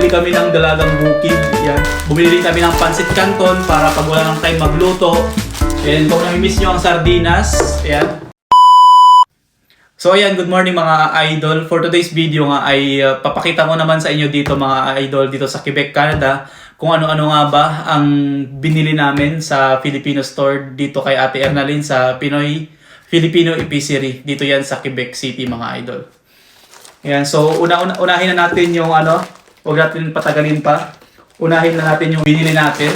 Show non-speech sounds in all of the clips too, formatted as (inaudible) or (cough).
bumili kami ng dalagang bukid. Yan. Bumili kami ng pancit canton para pag wala ng time magluto. And kung nami-miss nyo ang sardinas, ayan. So ayan, good morning mga idol. For today's video nga ay uh, papakita ko naman sa inyo dito mga idol dito sa Quebec, Canada kung ano-ano nga ba ang binili namin sa Filipino store dito kay Ate Ernalyn sa Pinoy Filipino Epicery. Dito yan sa Quebec City mga idol. Ayan, so una, una unahin na natin yung ano, huwag natin patagalin pa. Unahin na natin yung binili natin.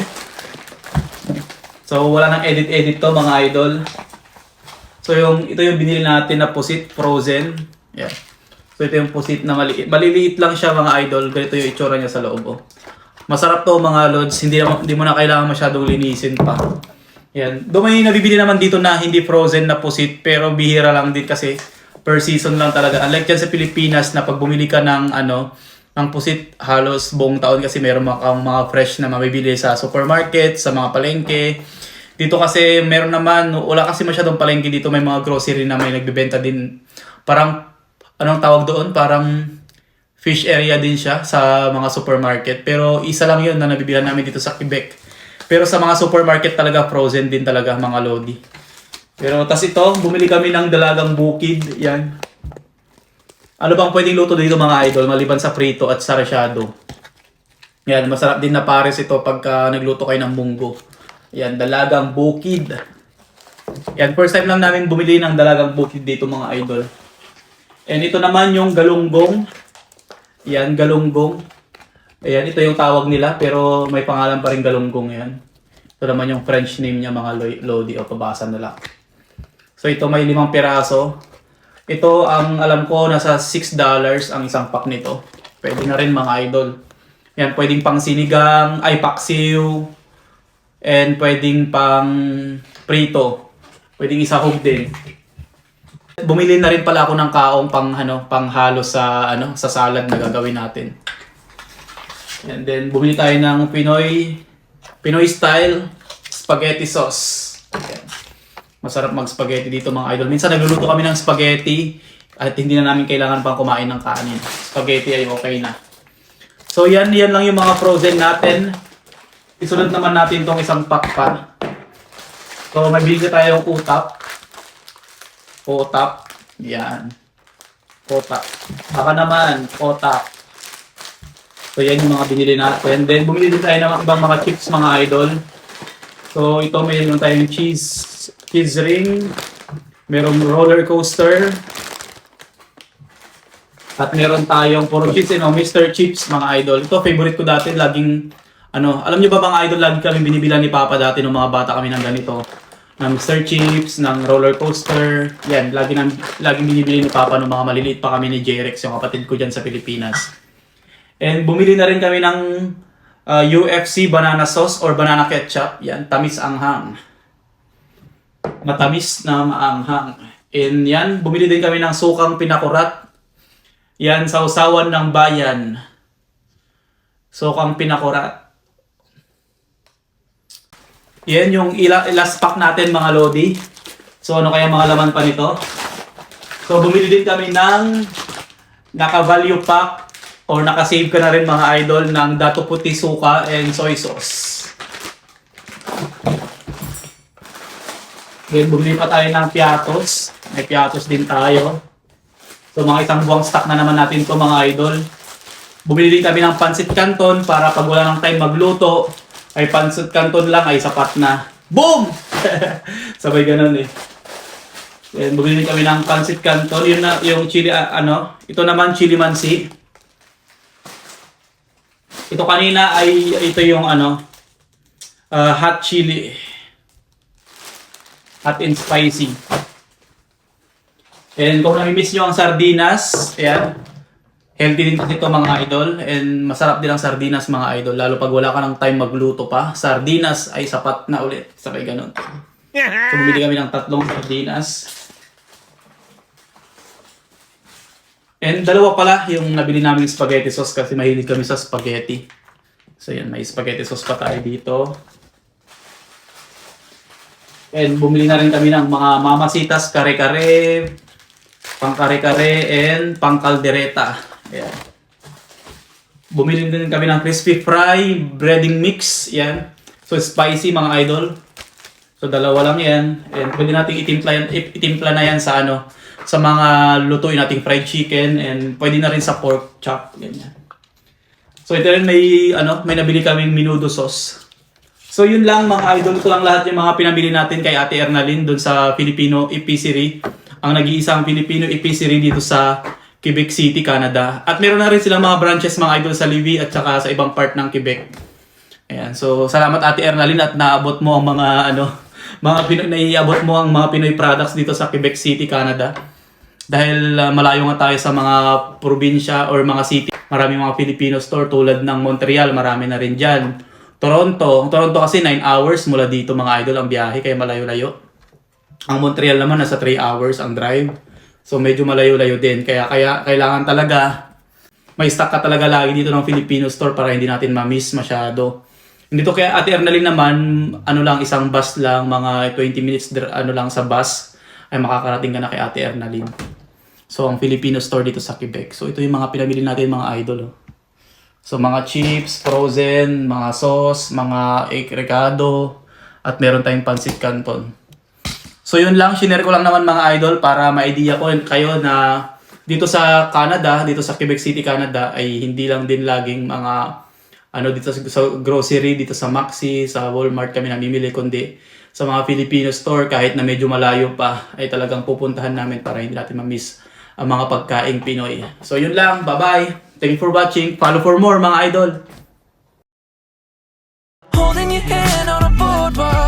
So wala nang edit-edit to mga idol. So yung ito yung binili natin na pusit frozen. Yan. So ito yung pusit na maliit. Maliliit lang siya mga idol. Ganito yung itsura niya sa loob. Oh. Masarap to mga lods. Hindi, hindi mo na kailangan masyadong linisin pa. Yan. Doon may nabibili naman dito na hindi frozen na pusit pero bihira lang din kasi per season lang talaga. Unlike dyan sa Pilipinas na pag bumili ka ng ano ng pusit halos buong taon kasi meron kang mga fresh na mabibili sa supermarket, sa mga palengke. Dito kasi meron naman, wala kasi masyadong palengke dito, may mga grocery na may nagbebenta din. Parang, anong tawag doon? Parang fish area din siya sa mga supermarket. Pero isa lang yun na nabibilan namin dito sa Quebec. Pero sa mga supermarket talaga, frozen din talaga mga lodi. Pero tas ito, bumili kami ng dalagang bukid. Yan. Ano bang pwedeng luto dito mga idol maliban sa prito at sa? Yan, masarap din na pares ito pagka nagluto kayo ng munggo. Yan, dalagang bukid. Yan, first time lang namin bumili ng dalagang bukid dito mga idol. And ito naman yung galunggong. Yan, galunggong. Ayan, ito yung tawag nila pero may pangalan pa rin galunggong yan. Ito naman yung French name niya mga lo- lodi o pabasa na lang. So ito may limang piraso. Ito ang alam ko nasa 6 dollars ang isang pack nito. Pwede na rin mga idol. Yan, pwedeng pang sinigang, ay paksiw, and pwedeng pang prito. Pwedeng isahog din. Bumili na rin pala ako ng kaong pang ano, pang halo sa ano, sa salad na gagawin natin. And then bumili tayo ng Pinoy Pinoy style spaghetti sauce. Masarap mag-spaghetti dito mga idol. Minsan nagluluto kami ng spaghetti at hindi na namin kailangan pang kumain ng kanin. Spaghetti ay okay na. So yan, yan lang yung mga frozen natin. Isunod naman natin tong isang pack pa. So may bigyan tayong utap. Utap. Yan. Utap. Baka naman, utap. So yan yung mga binili natin. Then bumili din tayo ng ibang mga chips mga idol. So ito mayroon tayong cheese cheese ring, merong roller coaster, at meron tayong puro chips, you know, Mr. Chips mga idol. Ito favorite ko dati, laging ano, alam niyo ba mga idol, lagi kami binibilan ni Papa dati nung mga bata kami ng ganito. Ng Mr. Chips, ng roller coaster. Yan, lagi nang laging binibili ni Papa nung mga maliliit pa kami ni J-Rex, yung kapatid ko diyan sa Pilipinas. And bumili na rin kami ng uh, UFC banana sauce or banana ketchup. Yan, tamis anghang. Matamis na maanghang. And yan, bumili din kami ng sukang pinakurat. Yan, sa usawan ng bayan. Sukang pinakurat. Yan yung ila, last pack natin mga lodi. So ano kaya mga laman pa nito? So bumili din kami ng naka-value pack or naka-save ka na rin mga idol ng dato puti suka and soy sauce. Then bumili pa tayo ng piatos. May piatos din tayo. So mga isang buwang stock na naman natin to mga idol. Bumili din kami ng pancit canton para pag wala ng time magluto, ay pancit canton lang ay sapat na. Boom! (laughs) Sabay ganun eh. Then bumili din kami ng pancit canton. Yun na, yung chili, ah, ano, ito naman chili mansi. Ito kanina ay, ito yung ano, ah, hot chili. Hot and spicy. And kung nami-miss nyo ang sardinas, ayan, healthy din kasi ito mga idol. And masarap din ang sardinas mga idol. Lalo pag wala ka ng time magluto pa. Sardinas ay sapat na ulit. Sabay ganun. So bumili kami ng tatlong sardinas. And dalawa pala yung nabili namin spaghetti sauce kasi mahilig kami sa spaghetti. So yan, may spaghetti sauce pa tayo dito. And bumili na rin kami ng mga mamasitas, kare-kare, pang kare-kare, and pang kaldereta. Ayan. Bumili din kami ng crispy fry, breading mix, yan. So spicy mga idol. So dalawa lang yan. And pwede nating itimpla, yan, itimpla na yan sa ano, sa mga lutuin nating fried chicken and pwede na rin sa pork chop, ganyan. So ito rin may ano, may nabili kaming minudo sauce. So yun lang mga idol ko lang lahat yung mga pinamili natin kay Ate Ernalyn doon sa Filipino Epicery. Ang nag-iisang Filipino Epicery dito sa Quebec City, Canada. At meron na rin silang mga branches mga idol sa Libby at saka sa ibang part ng Quebec. Ayan, so salamat Ate Ernalyn at naabot mo ang mga ano, mga Pinoy, naiabot mo ang mga Pinoy products dito sa Quebec City, Canada. Dahil uh, malayo nga tayo sa mga probinsya or mga city. Marami mga Filipino store tulad ng Montreal, marami na rin dyan. Toronto, Toronto kasi 9 hours mula dito mga idol ang biyahe, kaya malayo-layo. Ang Montreal naman nasa 3 hours ang drive. So medyo malayo-layo din. Kaya, kaya kailangan talaga may stock ka talaga lagi dito ng Filipino store para hindi natin ma-miss masyado. Dito kaya Ate Ernalyn naman, ano lang, isang bus lang, mga 20 minutes ano lang sa bus, ay makakarating ka na kay Ate Ernalyn. So, ang Filipino store dito sa Quebec. So, ito yung mga pinamili natin mga idol. Oh. So, mga chips, frozen, mga sauce, mga egg recado, at meron tayong pancit canton. So yun lang, shinare ko lang naman mga idol para ma-idea ko kayo na dito sa Canada, dito sa Quebec City, Canada ay hindi lang din laging mga ano dito sa, grocery, dito sa Maxi, sa Walmart kami namimili kundi sa mga Filipino store kahit na medyo malayo pa ay talagang pupuntahan namin para hindi natin ma-miss ang mga pagkaing Pinoy. So yun lang, bye-bye. Thank you for watching. Follow for more mga idol. Holding your hand on a boardwalk